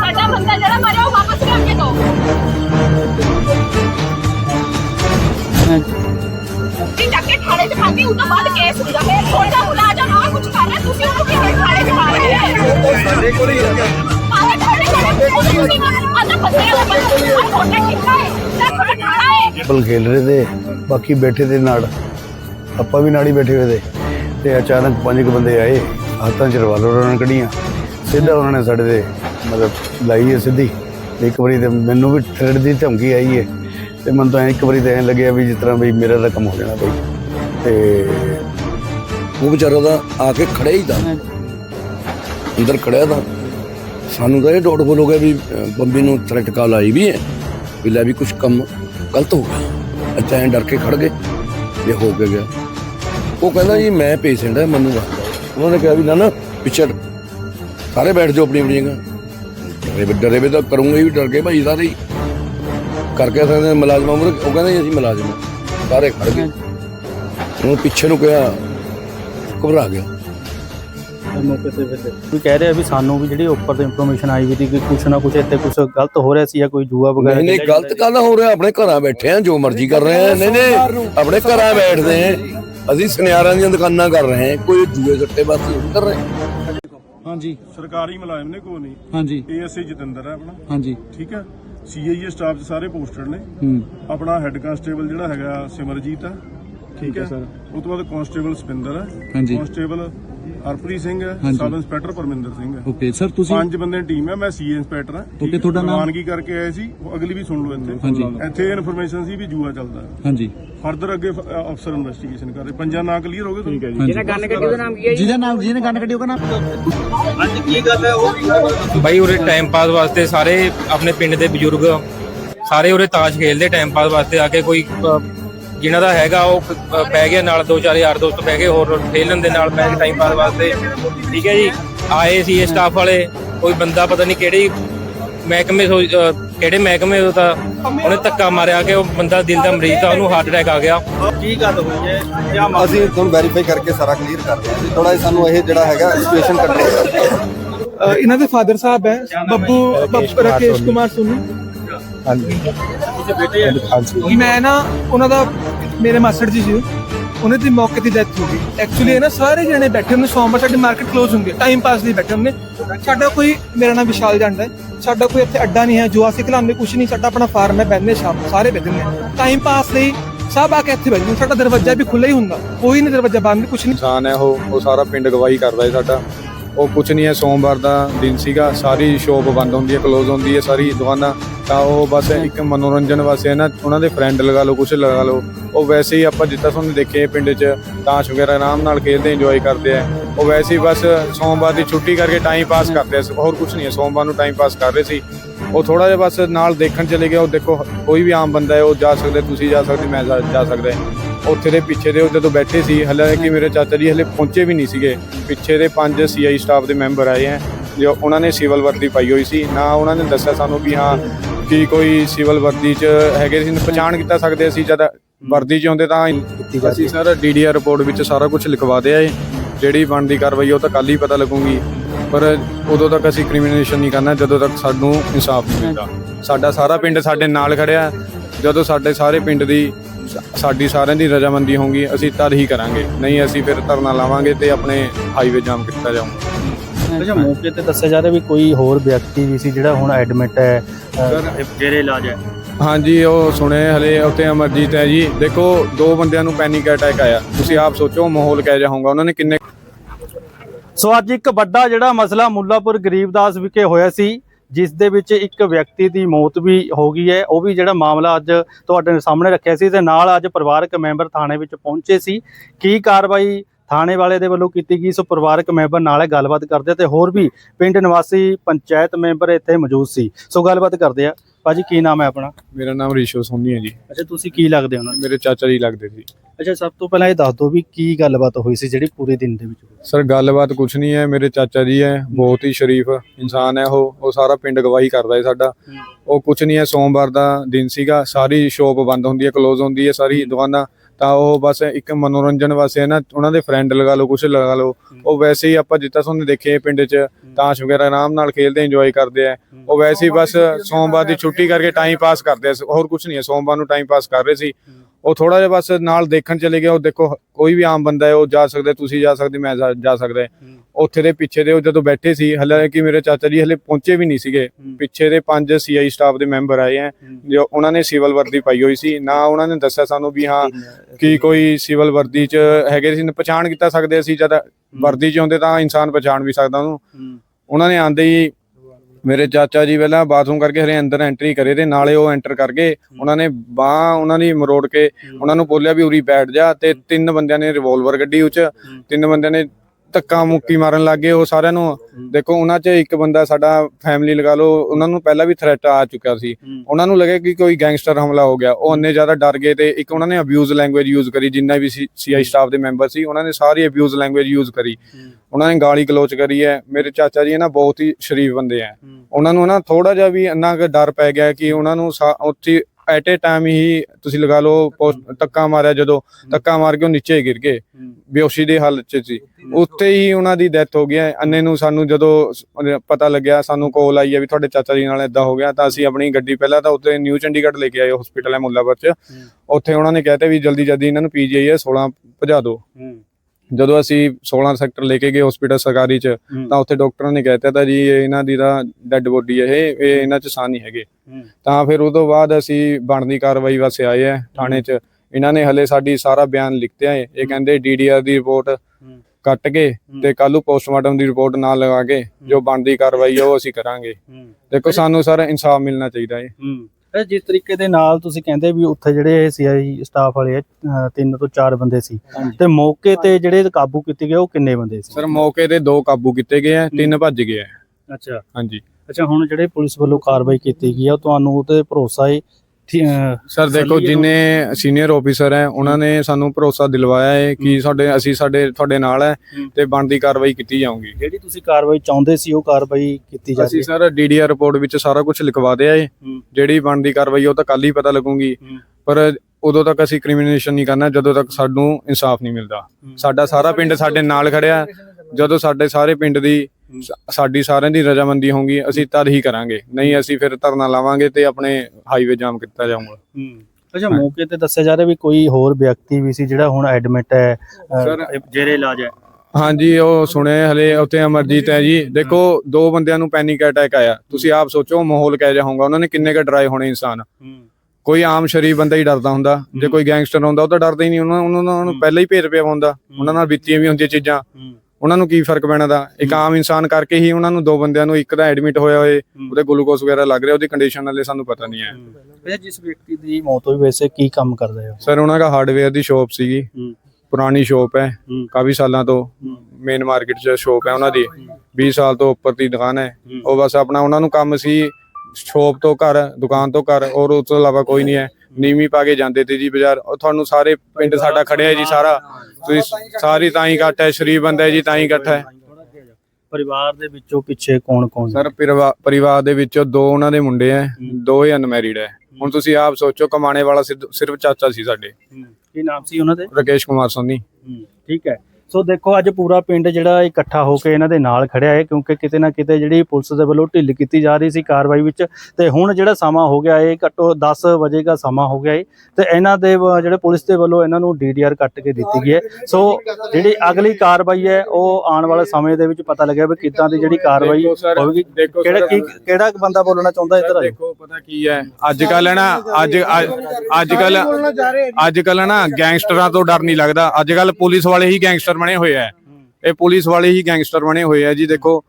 ਸਾਡਾ ਬੰਦਾ ਜਿਹੜਾ ਮਰਿਆ ਉਹ ਵਾਪਸ ਲਿਆ ਕੇ ਦੋ। ਕਿ ਜਾ ਕੇ ਥਾਣੇ ਚ ਖਾਂਦੀ ਉਹ ਤੋਂ ਬਾਅਦ ਕੇਸ ਹੁੰਦਾ। ਹੈ ਥੋੜਾ ਮੁਲਾਜ਼ਮ ਆ ਕੁਝ ਕਰ ਰਿਹਾ ਤੁਸੀਂ ਉਹਨੂੰ ਕਿਵੇਂ ਥਾਣੇ ਚ ਪਾ ਰਹੇ ਹੋ? ਸਾਡੇ ਕੋਲ ਥਾਣੇ ਚ ਬੰਦਾ ਕਿੱਥਾ ਥਾਣਾ ਖੇਲ ਰਹੇ ਤੇ ਬਾਕੀ ਬੈਠੇ ਤੇ ਨਾਲ। ਆਪਾਂ ਵੀ ਨਾਲ ਹੀ ਬੈਠੇ ਹੋਏ ਤੇ। ਤੇ ਅਚਾਨਕ ਪੰਜ ਕੁ ਬੰਦੇ ਆਏ। ਹੱਥਾਂ 'ਚ ਰਿਵਾਲਵਰ ਉਹਨਾਂ ਨੇ ਕੱਢੀਆਂ। ਸਿੱਧਾ ਉਹਨਾਂ ਨੇ ਸਾਡੇ ਤੇ ਮਤਲਬ ਲਾਈ ਹੈ ਸਿੱਧੀ। ਇੱਕ ਵਾਰੀ ਤੇ ਮੈਨੂੰ ਵੀ ਥ੍ਰੈਡ ਦੀ ਧਮਕੀ ਆਈ ਹੈ। ਤੇ ਮੈਨੂੰ ਤਾਂ ਇੱਕ ਵਾਰੀ ਤਾਂ ਐਂ ਲੱਗਿਆ ਵੀ ਜਿਸ ਤਰ੍ਹਾਂ ਵੀ ਮੇਰਾ ਰਕਮ ਹੋ ਜਾਣਾ ਬਈ। ਤੇ ਉਹ ਵਿਚਾਰਾ ਦਾ ਆ ਕੇ ਖੜਿਆ ਹੀ ਤਾਂ। ਅੰਦਰ ਖੜਿਆ ਤਾਂ। ਸਾਨੂੰ ਤਾਂ ਇਹ ਡਾਊਟ ਹੋ ਗਿਆ ਵੀ ਅਹ, ਬੰਬੀ ਨੂੰ ਥ੍ਰੈਟ ਕਾਲ ਆਈ ਵੀ ਹੈ। ਵੀ ਲੈ ਵੀ ਕੁਝ ਕੰਮ ਗਲਤ ਹੋ ਗਿਆ। ਅੱਛਾ ਐਂ ਡਰ ਕੇ ਖੜ ਗਏ। ਇਹ ਹੋ ਕੇ ਗਿਆ। ਉਹ ਕਹਿੰਦਾ ਜੀ ਮੈਂ ਪੇਸ਼ੈਂਟ ਹੈ ਮੈਨੂੰ ਦੱਸ ਉਹਨਾਂ ਨੇ ਕਿਹਾ ਵੀ ਨਾ ਨਾ ਪਿੱਛੇ। ਸਾਰੇ ਬੈਠ ਜਾਓ ਆਪਣੀ ਆਪਣੀ ਜਗ੍ਹਾ। ਡਰੇ ਵੀ ਡਰੇ ਵੀ ਤਾਂ ਕਰੂੰਗੇ ਵੀ ਡਰ ਕੇ ਭਾਈ ਸਾਰੇ ਹੀ। ਕਰਕੇ ਸਕਦੇ ਮੁਲਾਜ਼ਮਾਂ ਮੁਰ ਉਹ ਕਹਿੰਦੇ ਅਸੀਂ ਮੁਲਾਜ਼ਮ ਹਾਂ। ਸਾਰੇ ਖੜ ਗਏ। ਉਹਨੂੰ ਪਿੱਛੇ ਨੂੰ ਕਿਹਾ ਘਬਰਾ ਗਿਆ। ਮੌਕੇ ਤੇ ਫਿਰ ਕੋਈ ਕਹਿ ਰਿਹਾ ਵੀ ਸਾਨੂੰ ਵੀ ਜਿਹੜੀ ਉੱਪਰ ਤੋਂ ਇਨਫੋਰਮੇਸ਼ਨ ਆਈ ਵੀ ਸੀ ਕਿ ਕੁਛ ਨਾ ਕੁਛ ਇੱਥੇ ਕੁਛ ਗਲਤ ਹੋ ਰਿਹਾ ਸੀ ਜਾਂ ਕੋਈ ਜੂਆ ਵਗੈਰਾ ਨਹੀਂ ਨਹੀਂ ਖੇਡਿਆ ਗਲਤ ਕਾਹਦਾ ਹੋ ਰਿਹਾ? ਆਪਣੇ ਘਰਾਂ ਬੈਠੇ ਆ ਜੋ ਮਰਜ਼ੀ ਕਰ ਰਹੇ ਆ। ਨਹੀਂ ਨਹੀਂ ਆਪਣੇ ਘਰਾਂ ਬੈਠਦੇ ਆ। ਅਸੀਂ ਸੁਨਿਆਰਾਂ ਦੀਆਂ ਦੁਕਾਨਾਂ ਕਰ ਰਹੇ ਹਾਂ ਕੋਈ ਜੂਏ ਸੱਟੇ ਬਸ ਨਹੀਂ ਕਰ ਰਹੇ। ਹਾਂਜੀ। ਸਰਕਾਰੀ ਮੁਲਾਜ਼ਮ ਨੇ ਕੋਈ ਨਹੀਂ। ਹਾਂਜੀ। ਏਐਸਏ ਜਤਿੰਦਰ ਹੈ ਆਪਣਾ। ਹਾਂਜੀ। ਠੀਕ ਹੈ। ਸੀਆਈਏ ਸਟਾਫ ਚ ਸਾਰੇ ਪੋਸਟਡ ਨੇ। ਹੂੰ। ਆਪਣਾ ਹੈੱਡ ਕਾਂਸਟੇਬਲ ਜਿਹੜਾ ਹੈਗਾ ਸਿਮਰਜੀਤ ਹੈ। ਠੀਕ ਹੈ ਸਰ। ਉਸ ਤੋਂ ਬਾਅਦ ਕਾਂਸਟੇਬਲ ਸਪਿੰਦਰ ਹੈ। ਹਾਂਜੀ। ਕਾਂਸਟੇਬਲ ਹਰਪ੍ਰੀਤ ਸਿੰਘ ਹਾਂਜੀ। ਸਬ ਇੰਸਪੈਕਟਰ ਪਰਮਿੰਦਰ ਸਿੰਘ ਹੈ। ਓਕੇ ਸਰ ਤੁਸੀਂ ਪੰਜ ਬੰਦੇ ਦੀ ਟੀਮ ਹੈ ਮੈਂ ਸੀਏ ਇੰਸਪੈਕਟਰ ਹਾਂ। Okay, ਤੁਹਾਡਾ ਨਾਮ? ਰਵਾਨਗੀ ਕਰਕੇ ਆਏ ਸੀ ਉਹ ਅਗਲੀ ਵੀ ਸੁਣ ਲਓ ਇੱਥੇ। ਹਾਂਜੀ। ਇੱਥੇ ਇਨਫੋਰਮੇਸ਼ਨ ਸੀ ਵੀ ਜੂਆ ਚੱਲਦਾ ਹੈ। ਹਾਂਜੀ। ਫਰਦਰ ਅੱਗੇ ਫ- ਅਫਸਰ ਇਨਵੈਸਟੀਗੇਸ਼ਨ ਕਰ ਰਹੇ। ਪੰਜਾਂ ਨਾਂ ਕਲੀਅਰ ਹੋ ਗਏ ਠੀਕ ਹੈ ਜੀ। ਜਿਹਨੇ ਗੰਨ ਕੱਢੀ ਉਹਦਾ ਨਾਮ ਕੀ ਹੈ ਜਿਹਦਾ ਨਾਮ ਜਿਹਨੇ ਗੰਨ ਕੱਢੀ ਉਹਦਾ ਨਾਮ? ਬਾਈ ਉਰੇ ਟਾਈਮ ਪਾਸ ਵਾਸਤੇ ਸਾਰੇ ਆਪਣੇ ਪਿੰਡ ਦੇ ਬਜ਼ੁਰਗ ਸਾਰੇ ਉਰੇ ਤਾਸ਼ ਖੇਲਦੇ ਟਾਈਮ ਪਾਸ ਵਾਸਤੇ। ਆ ਕੇ ਕੋਈ ਅ, ਜਿਨ੍ਹਾਂ ਦਾ ਹੈਗਾ ਉਹ ਬਹਿ ਗਿਆ ਨਾਲ ਦੋ ਚਾਰ ਯਾਰ ਦੋਸਤ ਬਹਿ ਗਏ ਹੋਰ ਖੇਲਣ ਦੇ ਨਾਲ ਬਹਿ ਕੇ ਟਾਈਮ ਪਾਸ ਵਾਸਤੇ। ਠੀਕ ਹੈ ਜੀ? ਆਏ ਸੀ ਇਹ ਸਟਾਫ ਵਾਲੇ ਕੋਈ ਬੰਦਾ ਪਤਾ ਨਹੀਂ ਕਿਹੜੀ ਮਹਿਕਮੇ ਕਿਹੜੇ ਮਹਿਕਮੇ ਤੋਂ ਤਾਂ ਉਹਨੇ ਧੱਕਾ ਮਾਰਿਆ ਕਿ ਉਹ ਬੰਦਾ ਦਿਲ ਦਾ ਮਰੀਜ਼ ਤਾਂ ਉਹਨੂੰ ਹਾਰਟ ਅਟੈਕ ਆ ਗਿਆ। ਅਸੀਂ ਤੁਹਾਨੂੰ ਵੈਰੀਫਾਈ ਕਰਕੇ ਸਾਰਾ ਕਲੀਅਰ ਕਰ ਰਹੇ ਹਾਂ ਥੋੜਾ ਜਿਹਾ ਸਾਨੂੰ ਇਹ ਜਿਹੜਾ ਹੈਗਾ ਸਿਚੁਏਸ਼ਨ ਕੱਢਣੀ ਹੈ ਅ, ਇਹਨਾਂ ਦੇ ਫਾਦਰ ਸਾਹਿਬ ਹੈ ਬੱਬੂ ਬੱਬੂ ਰਾਕੇਸ਼ ਕੁਮਾਰ ਸੁਨੀ। ਹਾਂਜੀ। ਮੈਂ ਨਾ ਉਹਨਾਂ ਦਾ ਮੇਰੇ ਮਾਸਟਰ ਜੀ ਸੀ। ਉਹਨਾਂ ਦੀ ਮੌਕੇ ਤੇ ਡੈਥ ਹੋ ਗਈ। ਐਕਚੁਅਲੀ ਇਹ ਨਾ ਸਾਰੇ ਜਣੇ ਬੈਠੇ ਹੁੰਦੇ ਸੋਮਵਾਰ ਸਾਡੀ ਮਾਰਕੀਟ ਕਲੋਜ਼ ਹੁੰਦੀ ਹੈ। ਟਾਈਮ ਪਾਸ ਲਈ ਬੈਠੇ ਹੁੰਦੇ। ਸਾਡਾ ਕੋਈ ਮੇਰਾ ਨਾਮ ਵਿਸ਼ਾਲ ਜੰਡ ਹੈ। ਸਾਡਾ ਕੋਈ ਇੱਥੇ ਅੱਡਾ ਨਹੀਂ ਹੈ ਜੋ ਅਸੀਂ ਖਿਲਾਉਂਦੇ ਕੁਝ ਨਹੀਂ। ਸਾਡਾ ਆਪਣਾ ਫਾਰਮ ਹੈ ਬੈਠਨੇ ਸ਼ਾਮ ਸਾਰੇ ਬੈਠੇ ਨੇ ਟਾਈਮ ਪਾਸ ਲਈ ਸਭ ਆ ਕੇ ਇੱਥੇ ਬੈਠਦੇ ਨੇ। ਸਾਡਾ ਦਰਵਾਜ਼ਾ ਵੀ ਖੁੱਲ੍ਹਾ ਹੀ ਹੁੰਦਾ। ਕੋਈ ਨਹੀਂ ਦਰਵਾਜ਼ਾ ਬੰਦ ਕੁਝ ਨਹੀਂ। ਇਨਸਾਨ ਹੈ ਉਹ ਉਹ ਸਾਰਾ ਪਿੰਡ ਗਵਾਹੀ ਕਰਦਾ ਹੈ ਸਾਡਾ। ਉਹ ਕੁਝ ਨਹੀਂ ਹੈ ਸੋਮਵਾਰ ਦਾ ਦਿਨ ਸੀਗਾ ਸਾਰੀ ਸ਼ੋਪ ਬੰਦ ਹੁੰਦੀ ਹੈ ਕਲੋਜ਼ ਹੁੰਦੀ ਹੈ ਸਾਰੀ ਦੁਕਾਨਾਂ। ਤਾਂ ਉਹ ਬਸ ਇੱਕ ਮਨੋਰੰਜਨ ਵਾਸਤੇ ਹੈ ਨਾ ਉਹਨਾਂ ਦੇ ਫਰੈਂਡ ਲਗਾ ਲਓ ਕੁਝ ਲਗਾ ਲਓ। ਉਹ ਵੈਸੇ ਹੀ ਆਪਾਂ ਜਿੱਦਾਂ ਤੁਹਾਨੂੰ ਦੇਖੇ ਪਿੰਡ 'ਚ ਤਾਸ਼ ਵਗੈਰਾ ਆਰਾਮ ਨਾਲ ਖੇਡਦੇ ਇੰਜੋਏ ਕਰਦੇ ਆ ਉਹ ਵੈਸੇ ਹੀ ਬਸ ਸੋਮਵਾਰ ਦੀ ਛੁੱਟੀ ਕਰਕੇ ਟਾਈਮ ਪਾਸ ਕਰਦੇ ਆ ਹੋਰ ਕੁਝ ਨਹੀਂ ਹੈ ਸੋਮਵਾਰ ਨੂੰ ਟਾਈਮ ਪਾਸ ਕਰ ਰਹੇ ਸੀ। ਉਹ ਥੋੜਾ ਜਿਹਾ ਬਸ ਨਾਲ ਦੇਖਣ ਚਲੇ ਗਿਆ ਉਹ ਦੇਖੋ ਕੋਈ ਵੀ ਆਮ ਬੰਦਾ ਹੈ, ਉਹ ਜਾ ਸਕਦਾ, ਤੁਸੀਂ ਜਾ ਸਕਦੇ, ਮੈਂ ਜਾ ਜਾ ਸਕਦਾ ਉੱਥੇ ਦੇ ਪਿੱਛੇ ਦੇ ਉਹ ਜਦੋਂ ਬੈਠੇ ਸੀ ਹਾਲਾਂਕਿ ਕਿ ਮੇਰੇ ਚਾਚਾ ਜੀ ਹਲੇ ਪਹੁੰਚੇ ਵੀ ਨਹੀਂ ਸੀਗੇ। ਪਿੱਛੇ ਦੇ ਪੰਜ ਸੀਆਈ ਸਟਾਫ ਦੇ ਮੈਂਬਰ ਆਏ ਹੈ, ਜੋ ਉਹਨਾਂ ਨੇ ਸਿਵਲ ਵਰਦੀ ਪਾਈ ਹੋਈ ਸੀ। ਨਾ ਉਹਨਾਂ ਨੇ ਦੱਸਿਆ ਸਾਨੂੰ ਵੀ ਹਾਂ, ਕਿ ਕੋਈ ਸਿਵਲ ਵਰਦੀ 'ਚ ਹੈਗੇ ਸੀ, ਪਛਾਣ ਕੀਤਾ ਸਕਦੇ ਸੀ ਜਦ ਵਰਦੀ 'ਚ ਆਉਂਦੇ ਤਾਂ ਅਸੀਂ ਸਰ ਡੀਡੀਆਰ ਰਿਪੋਰਟ ਵਿੱਚ ਸਾਰਾ ਕੁਝ ਲਿਖਵਾ ਦਿਆ ਏ ਜਿਹੜੀ ਬਣਦੀ ਕਾਰਵਾਈ ਉਹ ਤਾਂ ਕੱਲ ਹੀ ਪਤਾ ਲੱਗੂਗੀ। ਪਰ ਉਦੋਂ ਤੱਕ ਅਸੀਂ ਕ੍ਰਿਮੀਨੇਸ਼ਨ ਨਹੀਂ ਕਰਨਾ ਜਦੋਂ ਤੱਕ ਸਾਨੂੰ ਇਨਸਾਫ ਨਹੀਂ ਮਿਲਦਾ। ਸਾਡਾ ਸਾਰਾ ਪਿੰਡ ਸਾਡੇ ਨਾਲ ਖੜਿਆ। ਜਦੋਂ ਸਾਡੇ ਸਾਰੇ ਪਿੰਡ ਦੀ ਸਾਡੀ ਸਾਰਿਆਂ ਦੀ ਰਜਾਮੰਦੀ ਹੋਊਗੀ ਅਸੀਂ ਤਦ ਹੀ ਕਰਾਂਗੇ। ਨਹੀਂ ਅਸੀਂ ਫਿਰ ਧਰਨਾ ਲਾਵਾਂਗੇ ਤੇ ਆਪਣੇ ਹਾਈਵੇ ਜਾਮ ਕੀਤਾ ਜਾਊਗਾ। ਅੱਛਾ ਮੌਕੇ ਤੇ ਦੱਸਿਆ ਜਾ ਰਿਹਾ ਵੀ ਕੋਈ ਹੋਰ ਵਿਅਕਤੀ ਵੀ ਸੀ ਜਿਹੜਾ ਹੁਣ ਐਡਮਿਟ ਹੈ ਜਿਹੜੇ ਇਲਾਜ ਹੈ। ਹਾਂਜੀ ਉਹ ਸੁਣੇ ਹਲੇ ਉੱਤੇ ਅਮਰਜੀਤ ਹੈ ਜੀ। ਦੇਖੋ ਦੋ ਬੰਦਿਆਂ ਨੂੰ ਪੈਨਿਕ ਅਟੈਕ ਆਇਆ। ਤੁਸੀਂ ਆਪ ਸੋਚੋ ਮਾਹੌਲ ਕਿਹੋ ਜਿਹਾ ਹੋਊਗਾ। ਉਹਨਾਂ ਨੇ ਕਿੰਨੇ ਸੋ ਅੱਜ ਇੱਕ ਵੱਡਾ ਜਿਹੜਾ ਮਸਲਾ ਮੁੱਲਾਪੁਰ ਗਰੀਬਦਾਸ ਵਿਖੇ ਹੋਇਆ ਸੀ, ਜਿਸ ਦੇ ਵਿੱਚ ਇੱਕ ਵਿਅਕਤੀ ਦੀ ਮੌਤ ਵੀ ਹੋ ਗਈ ਹੈ। ਉਹ ਵੀ ਜਿਹੜਾ ਮਾਮਲਾ ਅੱਜ ਤੁਹਾਡੇ ਸਾਹਮਣੇ ਰੱਖਿਆ ਸੀ ਤੇ ਨਾਲ ਅੱਜ ਪਰਿਵਾਰਕ ਮੈਂਬਰ ਥਾਣੇ ਵਿੱਚ ਪਹੁੰਚੇ ਸੀ। ਕੀ ਕਾਰਵਾਈ ਥਾਣੇ ਵਾਲੇ ਦੇ ਵੱਲੋਂ ਕੀਤੀ ਗਈ ਸੋ ਪਰਿਵਾਰਕ ਮੈਂਬਰ ਨਾਲ ਗੱਲਬਾਤ ਕਰਦੇ ਤੇ ਹੋਰ ਵੀ ਪਿੰਡ ਨਿਵਾਸੀ ਪੰਚਾਇਤ ਮੈਂਬਰ ਇੱਥੇ ਮੌਜੂਦ ਸੀ। ਸੋ ਗੱਲਬਾਤ ਕਰਦੇ ਆ। ਭਾਜੀ ਕੀ ਨਾਮ ਹੈ ਆਪਣਾ? ਮੇਰਾ ਨਾਮ ਰਿਸ਼ੋ ਸੋਨੀ ਹੈ ਜੀ। ਅੱਛਾ ਤੁਸੀਂ ਕੀ ਲੱਗਦੇ ਹੋ ਮੇਰੇ ਚਾਚਾ ਜੀ ਲੱਗਦੇ ਸੀ। ਅੱਛਾ ਸਭ ਤੋਂ ਪਹਿਲਾਂ ਇਹ ਦੱਸ ਦਿਓ ਵੀ ਕੀ ਗੱਲਬਾਤ ਹੋਈ ਸੀ ਜਿਹੜੀ ਪੂਰੇ ਦਿਨ ਦੇ ਵਿੱਚ ਸਰ ਗੱਲਬਾਤ ਕੁਛ ਨਹੀਂ ਹੈ। ਮੇਰੇ ਚਾਚਾ ਜੀ ਹੈ ਬਹੁਤ ਹੀ ਸ਼ਰੀਫ ਇਨਸਾਨ ਹੈ ਉਹ। ਉਹ ਸਾਰਾ ਪਿੰਡ ਗਵਾਹੀ ਕਰਦਾ ਹੈ ਸਾਡਾ। ਉਹ ਕੁਛ ਨਹੀਂ ਹੈ ਸੋਮਵਾਰ ਦਾ ਦਿਨ ਸੀਗਾ। ਸਾਰੀ ਸ਼ੋਪ ਬੰਦ ਹੁੰਦੀ ਹੈ ਕਲੋਜ਼ ਹੁੰਦੀ ਹੈ ਸਾਰੀ ਦੁਕਾਨਾਂ ਤਾਂ ਉਹ ਬਸ ਇੱਕ ਮਨੋਰੰਜਨ ਵਾਸਤੇ ਨਾ ਉਹਨਾਂ ਦੇ ਫਰੈਂਡ ਲਗਾ ਲਓ ਕੁਝ ਲਗਾ ਲਓ। ਉਹ ਵੈਸੇ ਹੀ ਆਪਾਂ ਜਿੱਦਾਂ ਤੁਹਾਨੂੰ ਦੇਖੇ ਪਿੰਡ 'ਚ ਤਾਸ਼ ਵਗੈਰਾ ਆਰਾਮ ਨਾਲ ਖੇਲਦੇ ਇੰਜੋਏ ਕਰਦੇ ਆ। ਉਹ ਵੈਸੇ ਹੀ ਬਸ ਸੋਮਵਾਰ ਦੀ ਛੁੱਟੀ ਕਰਕੇ ਟਾਈਮ ਪਾਸ ਕਰਦੇ ਆ। ਹੋਰ ਕੁਝ ਨਹੀਂ ਹੈ ਸੋਮਵਾਰ ਨੂੰ ਟਾਈਮ ਪਾਸ ਕਰ ਰਹੇ ਸੀ। ਉਹ ਥੋੜਾ ਜਿਹਾ ਬਸ ਨਾਲ ਦੇਖਣ ਚਲੇ ਗਏ ਉਹ ਦੇਖੋ ਕੋਈ ਵੀ ਆਮ ਬੰਦਾ ਹੈ ਉਹ ਜਾ ਸਕਦਾ ਤੁਸੀਂ ਜਾ ਸਕਦੇ ਮੈਂ ਜਾ- ਜਾ ਸਕਦਾ ਉੱਥੇ ਦੇ ਪਿੱਛੇ ਦੇ ਉਹ ਜਦੋਂ ਬੈਠੇ ਸੀ ਹਲੇ ਕਿ ਮੇਰੇ ਚਾਚਾ ਜੀ ਹਲੇ ਪਹੁੰਚੇ ਵੀ ਨਹੀਂ ਸੀਗੇ। ਪਿੱਛੇ ਦੇ ਪੰਜ ਸੀਆਈ ਸਟਾਫ ਦੇ ਮੈਂਬਰ ਆਏ ਹੈ। ਜੋ ਉਹਨਾਂ ਨੇ ਸਿਵਲ ਵਰਦੀ ਪਾਈ ਹੋਈ ਸੀ। ਨਾ ਉਹਨਾਂ ਨੇ ਦੱਸਿਆ ਸਾਨੂੰ ਵੀ ਹਾਂ ਕਿ ਕੋਈ ਸਿਵਲ ਵਰਦੀ ਚ ਹੈਗੇ ਸੀ ਪਛਾਣ ਕੀਤਾ ਸਕਦੇ ਸੀ ਜਦ ਵਰਦੀ ਚ ਹੁੰਦੇ ਤਾਂ ਇਨਸਾਨ ਪਛਾਣ ਵੀ ਸਕਦਾ ਉਹਨੂੰ। ਉਹਨਾਂ ਨੇ ਆਂਦੇ ਹੀ ਮੇਰੇ ਚਾਚਾ ਜੀ ਪਹਿਲਾਂ ਬਾਥਰੂਮ ਕਰਕੇ ਹਰੇ ਅੰਦਰ ਐਂਟਰੀ ਕਰੇ ਤੇ ਨਾਲੇ ਉਹ ਐਂਟਰ ਕਰਕੇ ਉਹਨਾਂ ਨੇ ਬਾਹ ਉਹਨਾਂ ਦੀ ਮਰੋੜ ਕੇ ਉਹਨਾਂ ਨੂੰ ਬੋਲਿਆ ਵੀ ਉਰੀ ਬੈਠ ਜਾ ਤੇ ਤਿੰਨ ਬੰਦਿਆਂ ਨੇ ਰਿਵੋਲਵਰ ਗੱਡੀ ਉੱਚ। ਤਿੰਨ ਬੰਦਿਆਂ ਨੇ ਧੱਕਾ ਮੁੱਕੀ ਮਾਰਨ ਲੱਗੇ ਉਹ ਸਾਰਿਆਂ ਨੂੰ ਦੇਖੋ ਉਹਨਾਂ 'ਚ ਇੱਕ ਬੰਦਾ ਸਾਡਾ ਫੈਮਿਲੀ ਲਗਾ ਲਓ ਉਹਨਾਂ ਨੂੰ ਪਹਿਲਾਂ ਵੀ ਥ੍ਰੈਟ ਆ ਚੁੱਕਿਆ ਸੀ। ਉਹਨਾਂ ਨੂੰ ਲੱਗੇ ਕਿ ਕੋਈ ਗੈਂਗਸਟਰ ਹਮਲਾ ਹੋ ਗਿਆ। ਉਹ ਇੰਨੇ ਜ਼ਿਆਦਾ ਡਰ ਗਏ ਤੇ ਇੱਕ ਉਹਨਾਂ ਨੇ ਅਬਿਊਜ਼ ਲੈਂਗੁਏਜ ਯੂਜ਼ ਕਰੀ ਜਿੰਨਾ ਵੀ ਸੀਆਈ ਸਟਾਫ ਦੇ ਮੈਂਬਰ ਸੀ ਉਹਨਾਂ ਨੇ ਸਾਰੀ ਅਬਿਊਜ਼ ਲੈਂਗੁਏਜ ਯੂਜ਼ ਕਰੀ। ਉਹਨਾਂ ਨੇ ਗਾਲੀ ਗਲੋਚ ਕਰੀ ਹੈ। ਮੇਰੇ ਚਾਚਾ ਜੀ ਨਾ ਬਹੁਤ ਹੀ ਸ਼ਰੀਫ ਬੰਦੇ ਆ ਉਹਨਾਂ ਨੂੰ ਨਾ ਥੋੜਾ ਜਿਹਾ ਵੀ ਇੰਨਾ ਕੁ ਡਰ ਪੈ ਗਿਆ ਕਿ ਉਹਨਾਂ ਨੂੰ ਉੱਥੇ ਐਟ ਏ ਟਾਈਮ ਹੀ ਤੁਸੀਂ ਲਗਾ ਲਓ ਪੋਸਟ- ਧੱਕਾ ਮਾਰਿਆ ਜਦੋਂ ਧੱਕਾ ਮਾਰ ਕੇ ਉਹ ਨੀਚੇ ਗਿਰ ਗਏ। ਬੇਹੋਸ਼ੀ ਦੀ ਹਾਲਤ 'ਚ ਸੀ। ਉੱਥੇ ਹੀ ਉਹਨਾਂ ਦੀ ਡੈਥ ਹੋ ਗਈ ਹੈ। ਅੰਨੇ ਨੂੰ ਸਾਨੂੰ ਜਦੋਂ ਸ- ਪਤਾ ਲੱਗਿਆ ਸਾਨੂੰ ਕਾਲ ਆਈ ਹੈ ਵੀ ਤੁਹਾਡੇ ਚਾਚਾ ਜੀ ਨਾਲ ਇਦਾਂ ਹੋ ਗਿਆ ਤਾਂ ਅਸੀਂ ਆਪਣੀ ਗੱਡੀ ਪਹਿਲਾਂ ਤਾਂ ਉੱਥੇ ਨਿਊ ਚੰਡੀਗੜ੍ਹ ਲੈ ਕੇ ਆਏ ਹਸਪੀਟਲ ਹੈ ਮੁੱਲਾਪੁਰ 'ਚ। ਉੱਥੇ ਉਹਨਾਂ ਨੇ ਕਹਿਤੇ ਵੀ ਜਲਦੀ ਜਲਦੀ ਇਹਨਾਂ ਨੂੰ ਪੀਜੀਆਈ ਹੈ 16 ਭਜਾ ਦਿਓ। ਜਦੋਂ ਅਸੀਂ 16 ਸੈਕਟਰ ਲੈ ਕੇ ਗਏ ਹਸਪੀਟਲ ਸਰਕਾਰੀ 'ਚ ਤਾਂ ਉੱਥੇ ਡਾਕਟਰਾਂ ਨੇ ਕਹਿਤਾ ਤਾਂ ਜੀ ਇਹ ਇਹਨਾਂ ਦੀ ਤਾਂ ਡੈੱਡ ਬੋਡੀ ਹੈ ਇਹ ਇਹ ਇਹਨਾਂ 'ਚ ਸਾਹ ਨਹੀਂ ਹੈਗੇ। ਤਾਂ ਫਿਰ ਤੋਂ ਬਾਅਦ ਅਸੀਂ ਬਣਦੀ ਕਾਰਵਾਈ ਵਾਸਤੇ ਆਏ ਆ ਥਾਣੇ 'ਚ। ਇਹਨਾਂ ਨੇ ਹਲੇ ਸਾਡੀ ਸਾਰਾ ਬਿਆਨ ਲਿਖਤੇ ਆਏ ਇਹ ਕਹਿੰਦੇ ਡੀਡੀਆਰ ਦੀ ਰਿਪੋਰਟ ਕੱਟ ਕੇ ਤੇ ਕੱਲੂ ਪੋਸਟਮਾਰਟਮ ਦੀ ਰਿਪੋਰਟ ਨਾਲ ਲਗਾ ਕੇ ਜੋ ਬਣਦੀ ਕਾਰਵਾਈ ਹੈ ਉਹ ਅਸੀਂ ਕਰਾਂਗੇ। ਦੇਖੋ ਸਾਨੂੰ ਸਰ ਇਨਸਾਫ ਮਿਲਣਾ ਚਾਹੀਦਾ ਹੈ। ਜਿਸ ਤਰੀਕੇ ਦੇ ਨਾਲ ਤੁਸੀਂ ਕਹਿੰਦੇ ਵੀ ਉੱਥੇ ਜਿਹੜੇ ਸੀਆਈ ਸਟਾਫ ਵਾਲੇ ਆ, ਤਿੰਨ ਤੋਂ ਚਾਰ ਬੰਦੇ ਸੀ। ਤੇ ਮੌਕੇ ਤੇ ਜਿਹੜੇ ਕਾਬੂ ਕੀਤੇ ਗਏ ਉਹ ਕਿੰਨੇ ਬੰਦੇ ਸੀ? ਸਰ ਮੌਕੇ ਤੇ ਦੋ ਕਾਬੂ ਕੀਤੇ ਗਏ ਆ ਤਿੰਨ ਭੱਜ ਗਏ ਆ। ਅੱਛਾ। ਹਾਂਜੀ। ਅੱਛਾ ਹੁਣ ਜਿਹੜੇ ਪੁਲਿਸ ਵੱਲੋਂ ਕਾਰਵਾਈ ਕੀਤੀ ਗਈ ਆ ਉਹ ਤੁਹਾਨੂੰ ਉਹਤੇ ਭਰੋਸਾ ਹੈ ਸਰ ਦੇਖੋ ਜਿੰਨੇ ਸੀਨੀਅਰ ਆਫੀਸਰ ਹੈ ਉਹਨਾਂ ਨੇ ਸਾਨੂੰ ਭਰੋਸਾ ਦਿਲਵਾਇਆ ਹੈ ਕਿ ਸਾਡੇ ਅਸੀਂ ਸਾਡੇ ਤੁਹਾਡੇ ਨਾਲ ਹੈ ਤੇ ਬਣਦੀ ਕਾਰਵਾਈ ਕੀਤੀ ਜਾਊਗੀ। ਜਿਹੜੀ ਤੁਸੀਂ ਕਾਰਵਾਈ ਚਾਹੁੰਦੇ ਸੀ ਉਹ ਕਾਰਵਾਈ ਕੀਤੀ ਜਾ ਰਹੀ ਅਸੀਂ ਸਰ ਡੀਡੀਆਰ ਰਿਪੋਰਟ ਵਿੱਚ ਸਾਰਾ ਕੁਝ ਲਿਖਵਾ ਦਿਆ ਹੂੰ। ਜਿਹੜੀ ਬਣਦੀ ਕਾਰਵਾਈ ਉਹ ਤਾਂ ਕੱਲ ਹੀ ਪਤਾ ਲੱਗੂਗੀ। ਪਰ ਉਦੋਂ ਤੱਕ ਅਸੀਂ ਕ੍ਰਿਮੀਨੇਸ਼ਨ ਨਹੀਂ ਕਰਨਾ ਜਦੋਂ ਤੱਕ ਸਾਨੂੰ ਇਨਸਾਫ ਨਹੀਂ ਮਿਲਦਾ। ਸਾਡਾ ਸਾਰਾ ਪਿੰਡ ਸਾਡੇ ਨਾਲ ਖੜਿਆ। ਜਦੋਂ ਸਾਡੇ ਸਾਰੇ ਪਿੰਡ ਦੀ ਸਾ- ਸਾਡੀ ਸਾਰਿਆਂ ਦੀ ਰਜਾਮੰਦੀ ਹੋਊਗੀ ਅਸੀਂ ਤਦ ਹੀ ਕਰਾਂਗੇ। ਨਹੀਂ ਅਸੀਂ ਫਿਰ ਧਰਨਾ ਲਾਵਾਂਗੇ ਤੇ ਆਪਣੇ ਹਾਈਵੇ ਜਾਮ ਕੀਤਾ ਜਾਊਗਾ। ਅੱਛਾ ਮੌਕੇ ਤੇ ਦੱਸਿਆ ਜਾ ਰਿਹਾ ਵੀ ਕੋਈ ਹੋਰ ਵਿਅਕਤੀ ਵੀ ਸੀ ਜਿਹੜਾ ਹੁਣ ਐਡਮਿਟ ਹੈ ਅਹ, ਜੇਰੇ ਇਲਾਜ ਹੈ। ਹਾਂਜੀ ਉਹ ਸੁਣਿਆ ਹਲੇ ਉੱਥੇ ਅਮਰਜੀਤ ਹੈ ਜੀ। ਦੇਖੋ ਦੋ ਬੰਦਿਆਂ ਨੂੰ ਪੈਨਿਕ ਅਟੈਕ ਆਇਆ। ਤੁਸੀਂ ਆਪ ਸੋਚੋ ਮਾਹੌਲ ਕਿਹੋ ਜਿਹਾ ਹੋਊਗਾ। ਉਹਨਾਂ ਨੇ ਕਿੰਨੇ ਕ ਡਰਾਏ ਹੋਣੇ ਇਨਸਾਨ। ਕੋਈ ਆਮ ਸ਼ਰੀਫ ਬੰਦਾ ਹੀ ਡਰਦਾ ਹੁੰਦਾ। ਜੇ ਕੋਈ ਗੈਂਗਸਟਰ ਹੁੰਦਾ ਉਹ ਤਾਂ ਡਰਦਾ ਹੀ ਨਹੀਂ। ਉਹਨਾਂ ਉਹਨਾਂ ਉਹਨਾਂ ਨੂੰ ਪਹਿਲਾਂ ਹੀ ਭੇਦ ਪਿਆ ਹੁੰਦਾ। ਉਹਨਾਂ ਨਾਲ ਬੀਤੀਆਂ ਵੀ ਹੁੰਦੀਆਂ ਚੀਜ਼ਾਂ। ਉਹਨਾਂ ਨੂੰ ਕੀ ਫ਼ਰਕ ਪੈਣਾ ਦਾ? ਇੱਕ ਆਮ ਇਨਸਾਨ ਕਰਕੇ ਹੀ ਉਹਨਾਂ ਨੂੰ ਦੋ ਬੰਦਿਆਂ ਨੂੰ ਇੱਕ ਤਾਂ ਐਡਮਿਟ ਹੋਇਆ ਹੋਏ ਉਹਦੇ ਗਲੂਕੋਸ ਵਗੈਰਾ ਲੱਗ ਰਿਹਾ ਉਹਦੀ ਕੰਡੀਸ਼ਨ ਹਲੇ ਸਾਨੂੰ ਪਤਾ ਨਹੀਂ ਹੈ। ਇਹ ਜਿਸ ਵਿਅਕਤੀ ਦੀ ਮੌਤ ਹੋਈ ਵੈਸੇ ਕੀ ਕੰਮ ਕਰਦੇ ਹੋ ਸਰ ਉਹਨਾਂ ਦਾ ਹਾਰਡਵੇਅਰ ਦੀ ਸ਼ਾਪ ਸੀਗੀ। ਪੁਰਾਣੀ ਸ਼ਾਪ ਹੈ ਕਾਫੀ ਸਾਲਾਂ ਤੋਂ ਮੇਨ ਮਾਰਕੀਟ 'ਚ ਸ਼ਾਪ ਹੈ ਉਹਨਾਂ ਦੀ। 20 ਸਾਲ ਤੋਂ ਉੱਪਰ ਦੀ ਦੁਕਾਨ ਹੈ। ਉਹ ਬਸ ਆਪਣਾ ਉਹਨਾਂ ਨੂੰ ਕੰਮ ਸੀ ਸ਼ਾਪ ਤੋਂ ਘਰ ਦੁਕਾਨ ਤੋਂ ਘਰ ਔਰ ਉਸ ਤੋਂ ਇਲਾਵਾ ਕੋਈ ਨਹੀਂ ਹੈ। ਨੀਵੀਂ ਪਾ ਕੇ ਜਾਂਦੇ ਤੇ ਜੀ ਬਾਜ਼ਾਰ। ਉਹ ਤੁਹਾਨੂੰ ਸਾਰੇ ਪਿੰਡ ਸਾਡਾ ਖੜਿਆ ਜੀ ਸਾਰਾ। ਤੁਸੀਂ ਸਾਰੀ ਤਾਂ ਹੀ ਇਕੱਠ ਹੈ ਸ਼ਰੀਫ ਬੰਦਾ ਹੈ ਜੀ ਤਾਂ ਹੀ ਇਕੱਠ ਹੈ। ਪਰਿਵਾਰ ਦੇ ਵਿੱਚੋਂ ਪਿੱਛੇ ਕੌਣ ਕੌਣ ਸਰ ਪਰਿਵਾ- ਪਰਿਵਾਰ ਦੇ ਵਿੱਚੋਂ ਦੋ ਉਹਨਾਂ ਦੇ ਮੁੰਡੇ ਹੈ ਦੋ ਹੀ ਅਨਮੈਰਿਡ ਹੈ। ਹੁਣ ਤੁਸੀਂ ਆਪ ਸੋਚੋ ਕਮਾਣੇ ਵਾਲਾ ਸਿਰਫ- ਸਿਰਫ ਚਾਚਾ ਸੀ ਸਾਡੇ। ਕੀ ਨਾਮ ਸੀ ਉਹਨਾਂ ਦੇ? ਰਕੇਸ਼ ਕੁਮਾਰ ਸੋਨੀ। ਠੀਕ ਹੈ। ਸੋ ਦੇਖੋ ਅੱਜ ਪੂਰਾ ਪਿੰਡ ਜਿਹੜਾ ਇਕੱਠਾ ਹੋ ਕੇ ਇਹਨਾਂ ਦੇ ਨਾਲ ਖੜਿਆ ਹੈ ਕਿਉਂਕਿ ਕਿਤੇ ਨਾ ਕਿਤੇ ਜਿਹੜੀ ਪੁਲਿਸ ਦੇ ਵੱਲੋਂ ਢਿੱਲ ਕੀਤੀ ਜਾ ਰਹੀ ਸੀ ਕਾਰਵਾਈ ਵਿੱਚ ਤੇ ਹੁਣ ਜਿਹੜਾ ਸਮਾਂ ਹੋ ਗਿਆ ਹੈ ਘੱਟੋ 10 ਵਜੇ ਦਾ ਸਮਾਂ ਹੋ ਗਿਆ ਹੈ ਤੇ ਇਹਨਾਂ ਦੇ ਜਿਹੜੇ ਪੁਲਿਸ ਦੇ ਵੱਲੋਂ ਇਹਨਾਂ ਨੂੰ ਡੀਡੀਆਰ ਕੱਟ ਕੇ ਦਿੱਤੀ ਗਈ ਹੈ। ਸੋ ਜਿਹੜੀ ਅਗਲੀ ਕਾਰਵਾਈ ਹੈ ਉਹ ਆਉਣ ਵਾਲੇ ਸਮੇਂ ਦੇ ਵਿੱਚ ਪਤਾ ਲੱਗਿਆ ਵੀ ਕਿੱਦਾਂ ਦੀ ਜਿਹੜੀ ਕਾਰਵਾਈ ਹੋਵੇਗੀ। ਕਿਹੜਾ ਕਿਹੜਾ ਬੰਦਾ ਬੋਲਣਾ ਚਾਹੁੰਦਾ ਇੱਧਰ ਦੇਖੋ ਪਤਾ ਕੀ ਹੈ ਅੱਜ ਕੱਲ ਹੈ ਨਾ ਅੱਜ ਅੱਜ ਕੱਲ ਅੱਜ ਕੱਲ ਨਾ ਗੈਂਗਸਟਰਾਂ ਤੋਂ ਡਰ ਨਹੀਂ ਲੱਗਦਾ। ਅੱਜ ਕੱਲ ਪੁਲਿਸ ਵਾਲੇ ਹੀ ਗੈਂਗਸਟਰ ਬਣੇ ਹੋਏ ਆ। ਇਹ ਪੁਲਿਸ ਵਾਲੇ ਹੀ ਗੈਂਗਸਟਰ ਬਣੇ ਹੋਏ ਆ ਜੀ ਦੇਖੋ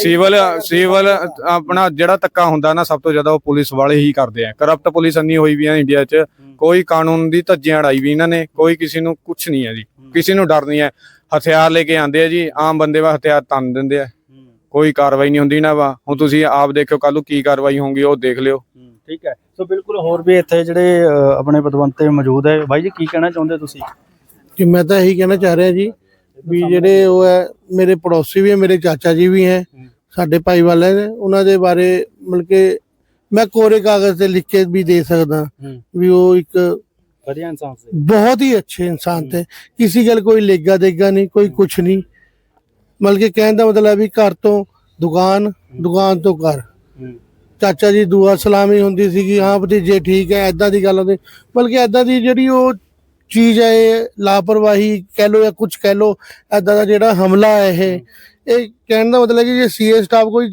ਸਿਵਲ ਸਿਵਲ ਆਪਣਾ ਜਿਹੜਾ ਧੱਕਾ ਹੁੰਦਾ ਨਾ ਸਭ ਤੋਂ ਜ਼ਿਆਦਾ ਉਹ ਪੁਲਿਸ ਵਾਲੇ ਹੀ ਕਰਦੇ ਆ। ਕਰਪਟ ਪੁਲਿਸ ਅੰਨੀ ਹੋਈ ਵੀ ਆ ਇੰਡੀਆ 'ਚ ਕੋਈ ਕਾਨੂੰਨ ਦੀ ਧੱਜੀਆਂ ਅੜਾਈ ਵੀ ਇਹਨਾਂ ਨੇ ਕੋਈ ਕਿਸੇ ਨੂੰ ਕੁਝ ਨਹੀਂ ਹੈ ਜੀ। ਕਿਸੇ ਨੂੰ ਡਰ ਨਹੀਂ ਹੈ ਹਥਿਆਰ ਲੈ ਕੇ ਆਉਂਦੇ ਆ ਜੀ ਆਮ ਬੰਦੇ ਵਾ ਹਥਿਆਰ ਤੰਨ ਦਿੰਦੇ ਆ। ਕੋਈ ਕਾਰਵਾਈ ਨਹੀਂ ਹੁੰਦੀ ਨਾ ਵਾ। ਹੁਣ ਤੁਸੀਂ ਆਪ ਦੇਖਿਓ ਕੱਲ ਨੂੰ ਕੀ ਕਾਰਵਾਈ ਹੋਊਗੀ ਉਹ ਦੇਖ ਲਿਓ। ਠੀਕ ਹੈ। ਸੋ ਬਿਲਕੁਲ ਹੋਰ ਵੀ ਇੱਥੇ ਜਿਹੜੇ ਆਪਣੇ ਪਦਵੰਤੇ ਮੌਜੂਦ ਹੈ। ਬਾਈ ਜੀ ਕੀ ਕਹਿਣਾ ਚਾਹੁੰਦੇ ਤੁਸੀਂ? ਕਿ ਮੈਂ ਤਾਂ ਇਹੀ ਕਹਿਣਾ ਚਾਹ ਰਿਹਾ ਜੀ ਵੀ ਜਿਹੜੇ ਉਹ ਹੈ ਮੇਰੇ ਪੜੋਸੀ ਵੀ ਹੈ ਮੇਰੇ ਚਾਚਾ ਜੀ ਵੀ ਹੈ ਸਾਡੇ ਭਾਈ ਵਾਲੇ ਨੇ ਉਹਨਾਂ ਦੇ ਬਾਰੇ ਮਤਲਬ ਕਿ ਮੈਂ ਕੋਰੇ ਕਾਗਜ਼ ਤੇ ਲਿਖ ਕੇ ਵੀ ਦੇ ਸਕਦਾ ਵੀ ਉਹ ਇੱਕ ਵਧੀਆ ਇਨਸਾਨ ਸੀ। ਬਹੁਤ ਹੀ ਅੱਛੇ ਇਨਸਾਨ ਤੇ ਕਿਸੇ ਗੱਲ ਕੋਈ ਲੇਗਾ ਦੇਗਾ ਨਹੀਂ ਕੋਈ ਕੁਛ ਨਹੀਂ। ਬਲਕਿ ਕਹਿਣ ਦਾ ਮਤਲਬ ਵੀ ਘਰ ਤੋਂ ਦੁਕਾਨ ਦੁਕਾਨ ਤੋਂ ਘਰ। ਚਾਚਾ ਜੀ ਦੁਆ ਸਲਾਮੀ ਹੁੰਦੀ ਸੀਗੀ ਹਾਂ ਭਤੀਜੇ ਠੀਕ ਹੈ ਐਦਾਂ ਦੀ ਗੱਲ ਹੁੰਦੀ। ਬਲਕਿ ਐਦਾਂ ਦੀ ਜਿਹੜੀ ਉਹ ਚੀਜ਼ ਹੈ ਇਹ ਲਾਪਰਵਾਹੀ ਕਹਿ ਲੋ ਜਾਂ ਕੁਝ ਕਹਿ ਲੋ ਐਦਾਂ ਦਾ ਜਿਹੜਾ ਹਮਲਾ ਹੈ ਇਹ। ਇਹ ਕਹਿਣ ਦਾ ਮਤਲਬ ਕਿ ਜੇ ਸੀਏ ਸਟਾਫ ਕੋਈ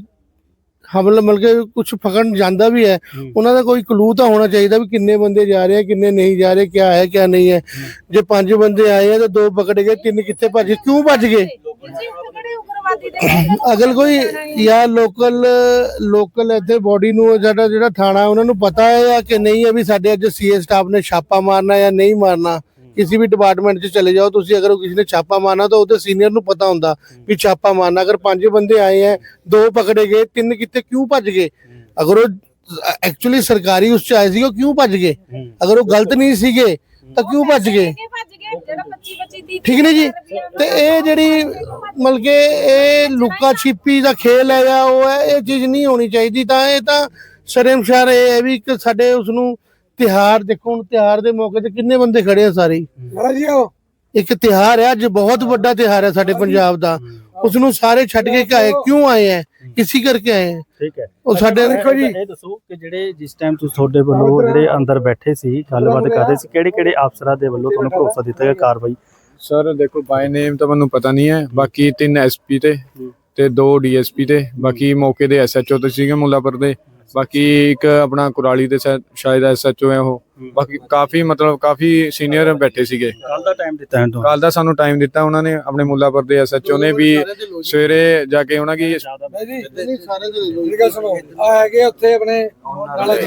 ਹਮਲਾ ਮਿਲ ਕੇ ਕੁਝ ਫਕਣ ਜਾਂਦਾ ਵੀ ਹੈ ਉਹਨਾਂ ਦਾ ਕੋਈ ਕਲੂ ਤਾਂ ਹੋਣਾ ਚਾਹੀਦਾ ਵੀ ਕਿੰਨੇ ਬੰਦੇ ਜਾ ਰਹੇ ਆ ਕਿੰਨੇ ਨਹੀਂ ਜਾ ਰਹੇ ਕਿਆ ਹੈ ਕਿਆ ਨਹੀਂ ਹੈ। ਜੇ ਪੰਜ ਬੰਦੇ ਆਏ ਆ ਤੇ ਦੋ ਪਕੜੇ ਗਏ ਤਿੰਨ ਕਿੱਥੇ ਭੱਜ ਗਏ ਕਿਉਂ ਭੱਜ ਗਏ? ਅਗਲ ਕੋਈ ਜਾਂ ਲੋਕਲ ਲੋਕਲ ਇੱਥੇ ਬੋਡੀ ਨੂੰ ਸਾਡਾ ਜਿਹੜਾ ਥਾਣਾ ਉਹਨਾਂ ਨੂੰ ਪਤਾ ਹੈ ਜਾਂ ਕਿ ਨਹੀਂ ਹੈ ਵੀ ਸਾਡੇ ਅੱਜ ਸੀਏ ਸਟਾਫ ਨੇ ਛਾਪਾ ਮਾਰਨਾ ਜਾਂ ਨਹੀਂ ਮਾਰਨਾ ਕਿਸੇ ਵੀ ਡਿਪਾਰਟਮੈਂਟ 'ਚ ਚਲੇ ਜਾਓ ਤੁਸੀਂ ਅਗਰ ਕਿਸੇ ਨੇ ਛਾਪਾ ਮਾਰਨਾ ਤਾਂ ਉਹਦੇ ਸੀਨੀਅਰ ਨੂੰ ਪਤਾ ਹੁੰਦਾ ਵੀ ਛਾਪਾ ਮਾਰਨਾ। ਅਗਰ ਪੰਜ ਬੰਦੇ ਆਏ ਹੈ ਦੋ ਪਕੜੇ ਗਏ ਤਿੰਨ ਕਿੱਥੇ ਕਿਉਂ ਭੱਜ ਗਏ? ਅਗਰ ਉਹ ਐਕਚੁਅਲੀ ਸਰਕਾਰੀ ਉਸ 'ਚ ਆਏ ਸੀ ਉਹ ਕਿਉਂ ਭੱਜ ਗਏ? ਅਗਰ ਉਹ ਗਲਤ ਨਹੀਂ ਸੀਗੇ ਤਾਂ ਕਿਉਂ ਭੱਜ ਗਏ? ਭੱਜ ਗਏ? ਜਿਹੜਾ 25 25 ਦੀ ਠੀਕ ਨੇ ਜੀ? ਤੇ ਇਹ ਜਿਹੜੀ ਮਤਲਬ ਕਿ ਇਹ ਲੁਕਾ ਛਿਪੀ ਦਾ ਖੇਲ ਹੈਗਾ ਉਹ ਹੈ ਇਹ ਚੀਜ਼ ਨਹੀਂ ਹੋਣੀ ਚਾਹੀਦੀ। ਤਾਂ ਇਹ ਤਾਂ ਸ਼ਰਮਸ਼ਾਰ ਇਹ ਹੈ ਵੀ ਇੱਕ ਸਾਡੇ ਉਸ ਨੂੰ ਤਿਹਾਰ ਦੇਖੋ ਹੁਣ ਤਿਹਾਰ ਦੇ ਮੌਕੇ ਤੇ ਕਿੰਨੇ ਬੰਦੇ ਖੜੇ ਆ ਸਾਰੇ। ਹੀ। ਇੱਕ ਤਿਹਾਰ ਹੈ ਅੱਜ ਬਹੁਤ ਵੱਡਾ ਤਿਹਾਰ ਹੈ ਸਾਡੇ ਪੰਜਾਬ ਦਾ। ਉਸ ਨੂੰ ਸਾਰੇ ਛੱਡ ਕੇ ਆਏ ਕਿਉਂ ਆਏ ਹੈ। ਕਿਸੇ ਕਰਕੇ ਆਏ ਹੈ ਠੀਕ ਹੈ। ਉਹ ਸਾਡੇ ਦੇਖੋ ਜੀ। ਇਹ ਦੱਸੋ ਕਿ ਜਿਹੜੇ ਜਿਸ ਟਾਈਮ ਤੁਸੀਂ ਤੁਹਾਡੇ ਵੱਲੋਂ ਜਿਹੜੇ ਅੰਦਰ ਬੈਠੇ ਸੀ ਗੱਲਬਾਤ ਕਰ ਰਹੇ ਸੀ ਕਿਹੜੇ ਕਿਹੜੇ ਅਫਸਰਾਂ ਦੇ ਵੱਲੋਂ ਤੁਹਾਨੂੰ ਭਰੋਸਾ ਦਿੱਤਾ ਗਿਆ ਕਾਰਵਾਈ? ਸਰ ਦੇਖੋ ਬਾਈ ਨੇਮ ਤਾਂ ਮੈਨੂੰ ਪਤਾ ਨਹੀਂ ਹੈ। ਬਾਕੀ ਤਿੰਨ ਐਸਪੀ ਤੇ ਤੇ ਦੋ ਡੀਐਸਪੀ ਤੇ। ਬਾਕੀ ਮੌਕੇ ਦੇ ਐਸਐਚਓ ਤੇ ਸੀਗੇ ਮੁੱਲਾਪੁਰ ਦੇ। ਬਾਕੀ ਇੱਕ ਆਪਣਾ ਕੁਰਾਲੀ ਦੇ ਸ਼ਾਇਦ- ਸ਼ਾਇਦ ਐਸਐਚਓ ਹੈ ਉਹ। ਬਾਕੀ ਕਾਫੀ ਮਤਲਬ ਕਾਫੀ ਸੀਨੀਅਰ ਬੈਠੇ ਸੀਗੇ। ਕੱਲ ਦਾ ਟਾਈਮ ਦਿੱਤਾ ਹੈ ਤੁਹਾਨੂੰ ਕੱਲ ਦਾ ਸਾਨੂੰ ਟਾਈਮ ਦਿੱਤਾ ਉਹਨਾਂ ਨੇ ਆਪਣੇ ਮੁੱਲਾਪੁਰ ਦੇ ਐਸਐਚਓ ਨੇ ਵੀ ਸਵੇਰੇ ਜਾ ਕੇ ਉਹਨਾਂ ਕੀ ਆ ਹੈਗੇ ਉੱਥੇ ਆਪਣੇ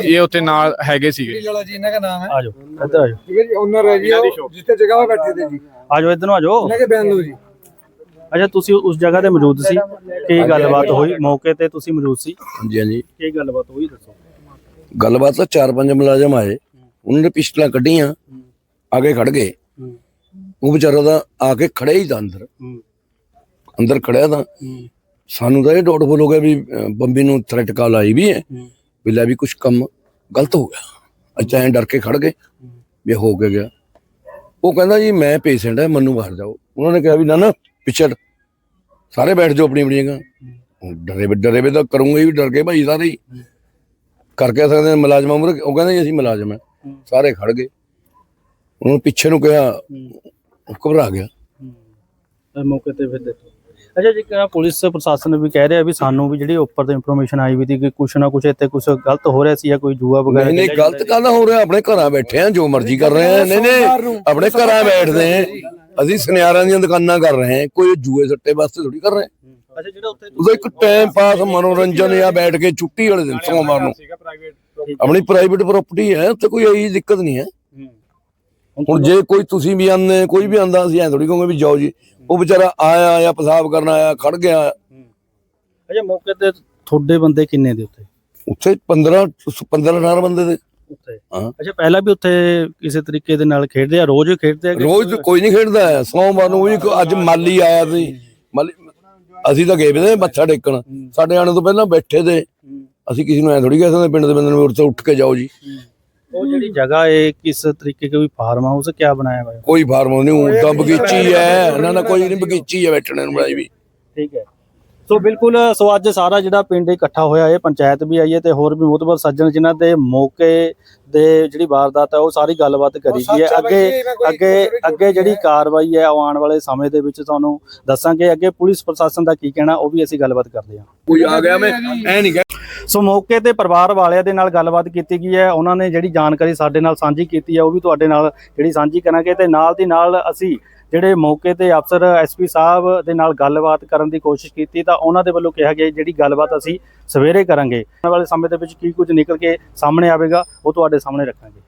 ਇਹ ਉੱਥੇ ਨਾਲ ਹੈਗੇ ਸੀਗੇ। ਲਾਲਾ ਜੀ ਇਹਨਾਂ ਦਾ ਨਾਮ ਹੈ ਆ ਜਾਓ ਇੱਧਰ ਆ ਜਾਓ ਠੀਕ ਹੈ ਜੀ ਓਨਰ ਹੈ ਜੀ ਉਹ ਜਿੱਥੇ ਜਗ੍ਹਾ ਬੈਠੇ ਤੇ ਜੀ ਆ ਜਾਓ ਇੱਧਰ ਨੂੰ ਆ ਜਾਓ ਇਹਨਾਂ ਕੇ ਬਿਆਨ ਲਓ ਜੀ। ਅੱਛਾ ਤੁਸੀਂ ਉਸ ਜਗ੍ਹਾ ਤੇ ਮੌਜੂਦ ਸੀ? ਕੀ ਗੱਲਬਾਤ ਹੋਈ? ਮੌਕੇ ਤੇ ਤੁਸੀਂ ਮੌਜੂਦ ਸੀ? ਹਾਂਜੀ ਹਾਂਜੀ। ਕੀ ਗੱਲਬਾਤ ਹੋਈ ਦੱਸੋ। ਗੱਲਬਾਤ ਤਾਂ ਚਾਰ ਪੰਜ ਮੁਲਾਜ਼ਮ ਆਏ। ਉਹਨਾਂ ਨੇ ਪਿਸਟਲਾਂ ਕੱਢੀਆਂ ਆਗੇ ਖੜ ਗਏ। ਉਹ ਵਿਚਾਰਾ ਦਾ ਆ ਕੇ ਖੜਿਆ ਹੀ ਤਾਂ ਅੰਦਰ। ਅੰਦਰ ਖੜਿਆ ਤਾਂ। ਸਾਨੂੰ ਤਾਂ ਇਹ ਡਾਊਟ ਹੋ ਗਿਆ ਵੀ ਬੰਬੀ ਨੂੰ ਥ੍ਰੈਟ ਕਾਲ ਆਈ ਵੀ ਹੈ ਵੀ ਲੈ ਵੀ ਕੁਝ ਕੰਮ ਗਲਤ ਹੋ ਗਿਆ। ਅੱਛਾ ਐਂ ਡਰ ਕੇ ਖੜ ਗਏ ਵੀ ਹੋ ਕੇ ਗਿਆ। ਉਹ ਕਹਿੰਦਾ ਜੀ ਮੈਂ ਪੇਸ਼ੈਂਟ ਹੈ ਮੈਨੂੰ ਬਾਹਰ ਜਾਓ। ਉਹਨਾਂ ਨੇ ਕਿਹਾ ਵੀ ਨਾ ਨਾ ਪਿਛੜ। ਸਾਰੇ ਬੈਠ ਜਾਓ ਆਪਣੀ ਆਪਣੀ ਜਗ੍ਹਾ। ਡਰੇ ਡਰੇ ਵੇ ਤਾਂ ਕਰੂੰਗੇ ਵੀ ਡਰ ਕੇ ਭਾਈ ਸਾਰੇ ਹੀ। ਕਰਕੇ ਸਕਦੇ ਮੁਲਾਜ਼ਮਾਂ ਮੁਰ ਉਹ ਕਹਿੰਦੇ ਅਸੀਂ ਮੁਲਾਜ਼ਮ ਹੈ। ਸਾਰੇ ਖੜ ਗਏ। ਉਹਨੂੰ ਪਿੱਛੇ ਨੂੰ ਕਿਹਾ ਘਬਰਾ ਗਿਆ। ਮੌਕੇ ਤੇ ਫਿਰ ਅੱਛਾ ਜੀ ਕਿਹਾ ਪੁਲਿਸ ਪ੍ਰਸ਼ਾਸਨ ਵੀ ਕਹਿ ਰਿਹਾ ਵੀ ਸਾਨੂੰ ਵੀ ਜਿਹੜੀ ਉੱਪਰ ਤੋਂ ਇਨਫੋਰਮੇਸ਼ਨ ਆਈ ਵੀ ਸੀ ਕਿ ਕੁਛ ਨਾ ਕੁਛ ਇੱਥੇ ਕੁਛ ਗਲਤ ਹੋ ਰਿਹਾ ਸੀ ਜਾਂ ਕੋਈ ਜੂਆ ਵਗੈਰਾ ਨਹੀਂ ਗਲਤ ਕਾਹਦਾ ਹੋ ਰਿਹਾ? ਆਪਣੇ ਘਰਾਂ ਬੈਠੇ ਆ ਜੋ ਮਰਜ਼ੀ ਕਰ ਰਹੇ ਆ ਨਹੀਂ ਨਹੀਂ ਆਪਣੇ ਘਰਾਂ ਬੈਠਦੇ ਆ ਅਸੀਂ ਸੁਨਿਆਰਾਂ ਦੀਆਂ ਦੁਕਾਨਾਂ ਕਰ ਰਹੇ ਆ ਕੋਈ ਜੂਏ ਸੱਟੇ ਵਾਸਤੇ ਥੋੜੀ ਕਰ ਰਹੇ ਆ ਅੱਛਾ ਜਿਹੜਾ ਉੱਥੇ ਉਹਦਾ ਇੱਕ ਟਾਈਮ ਪਾਸ ਮਨੋਰੰਜਨ ਜਾਂ ਬੈਠ ਕੇ ਛੁੱਟੀ ਵਾਲੇ ਦਿਨ ਸੋਮਵਾਰ ਨੂੰ। ਆਪਣੀ ਪ੍ਰਾਈਵੇਟ ਪ੍ਰਾਪਰਟੀ ਹੈ ਉੱਥੇ ਕੋਈ ਇਹੀ ਦਿੱਕਤ ਨਹੀਂ ਹੈ। ਹੁਣ ਜੇ ਕੋਈ ਤੁਸੀਂ ਵੀ ਆਂਦੇ ਕੋਈ ਵੀ ਆਂਦਾ ਅਸੀਂ ਐ ਥੋੜੀ ਕਹੋਗੇ ਵੀ ਜਾਓ ਜੀ। ਉਹ ਵਿਚਾਰਾ ਆਇਆ ਜਾਂ ਪਿਸ਼ਾਬ ਕਰਨ ਆਇਆ ਖੜ ਗਿਆ। ਅੱਛਾ ਮੌਕੇ ਤੇ ਤੁਹਾਡੇ ਬੰਦੇ ਕਿੰਨੇ ਦੇ ਉੱਥੇ? ਉੱਥੇ 15 15 18 ਬੰਦੇ ਦੇ। ਉੱਥੇ। ਹਾਂ। ਅੱਛਾ ਪਹਿਲਾਂ ਵੀ ਉੱਥੇ ਕਿਸੇ ਤਰੀਕੇ ਦੇ ਨਾਲ ਖੇਡਦੇ ਆ? ਰੋਜ਼ ਖੇਡਦੇ ਆ ਕਿ- ਰੋਜ਼ ਕੋਈ ਨਹੀਂ ਖੇਡਦਾ। ਸੋਮਵਾਰ ਨੂੰ ਵੀ ਇੱਕ ਅੱਜ ਮਾਲੀ ਆਇਆ ਸੀ। ਮਾਲੀ ਅਸੀਂ ਤਾਂ ਗਏ ਵੇ ਮੱਥਾ ਟੇਕਣ। ਸਾਡੇ ਆਣੇ ਤੋਂ ਪਹਿਲਾਂ ਬੈਠੇ ਤੇ। ਅਸੀਂ ਕਿਸੇ ਨੂੰ ਐ ਥੋੜੀ ਕਹਿ ਸਕਦੇ ਪਿੰਡ ਦੇ ਬੰਦੇ ਨੂੰ ਉੱਥੇ ਉੱਠ ਕੇ ਜਾਓ ਜੀ। ਉਹ ਜਿਹੜੀ ਜਗ੍ਹਾ ਹੈ ਕਿਸ ਤਰੀਕੇ ਦਾ ਕੋਈ ਫਾਰਮ ਹਾਊਸ ਕਿਆ ਬਣਾਇਆ ਹੋਇਆ? ਕੋਈ ਫਾਰਮ ਨਹੀਂ ਉਹ ਤਾਂ ਬਗੀਚੀ ਹੈ। ਨਾ ਨਾ ਕੋਈ ਨਹੀਂ ਬਗੀਚੀ ਹੈ ਬੈਠਣੇ ਨੂੰ ਬਣਾਈ ਵੀ। ਠੀਕ ਹੈ। ਸੋ ਬਿਲਕੁਲ ਸੋ ਅੱਜ ਸਾਰਾ ਜਿਹੜਾ ਪਿੰਡ ਇਕੱਠਾ ਹੋਇਆ ਹੈ ਪੰਚਾਇਤ ਵੀ ਆਈ ਹੈ ਤੇ ਹੋਰ ਵੀ ਮੋਤਬਰ ਸੱਜਣ ਜਿਨ੍ਹਾਂ ਦੇ ਮੌਕੇ ਦੇ ਜਿਹੜੀ ਵਾਰਦਾਤ ਹੈ ਉਹ ਸਾਰੀ ਗੱਲਬਾਤ ਕਰੀ ਗਈ ਹੈ। ਅੱਗੇ ਅੱਗੇ ਅੱਗੇ ਜਿਹੜੀ ਕਾਰਵਾਈ ਹੈ ਉਹ ਆਉਣ ਵਾਲੇ ਸਮੇਂ ਦੇ ਵਿੱਚ ਤੁਹਾਨੂੰ ਦੱਸਾਂਗੇ। ਅੱਗੇ ਪੁਲਿਸ ਪ੍ਰਸ਼ਾਸਨ ਦਾ ਕੀ ਕਹਿਣਾ ਉਹ ਵੀ ਅਸੀਂ ਗੱਲਬਾਤ ਕਰਦੇ ਹਾਂ। ਕੋਈ ਆ ਗਿਆ ਮੈਂ ਐ ਨਹੀਂ ਸੋ ਮੌਕੇ ਤੇ ਪਰਿਵਾਰ ਵਾਲਿਆਂ ਦੇ ਨਾਲ ਗੱਲਬਾਤ ਕੀਤੀ ਗਈ ਹੈ। ਉਹਨਾਂ ਨੇ ਜਿਹੜੀ ਜਾਣਕਾਰੀ ਸਾਡੇ ਨਾਲ ਸਾਂਝੀ ਕੀਤੀ ਹੈ ਉਹ ਵੀ ਤੁਹਾਡੇ ਨਾਲ ਜਿਹੜੀ ਸਾਂਝੀ ਕਰਾਂਗੇ ਤੇ ਨਾਲ ਦੀ ਨਾਲ ਅਸੀਂ ਜਿਹੜੇ ਮੌਕੇ ਤੇ ਅਫਸਰ ਐਸਪੀ ਸਾਹਿਬ ਦੇ ਨਾਲ ਗੱਲਬਾਤ ਕਰਨ ਦੀ ਕੋਸ਼ਿਸ਼ ਕੀਤੀ ਤਾਂ ਉਹਨਾਂ ਦੇ ਵੱਲੋਂ ਕਿਹਾ ਗਿਆ ਜਿਹੜੀ ਗੱਲਬਾਤ ਅਸੀਂ ਸਵੇਰੇ ਕਰਾਂਗੇ। ਆਉਣ ਵਾਲੇ ਸਮੇਂ ਦੇ ਵਿੱਚ ਕੀ ਕੁਝ ਨਿਕਲ ਕੇ ਸਾਹਮਣੇ ਆਵੇਗਾ, ਉਹ ਤੁਹਾਡੇ ਸਾਹਮਣੇ ਰੱਖਾਂਗੇ।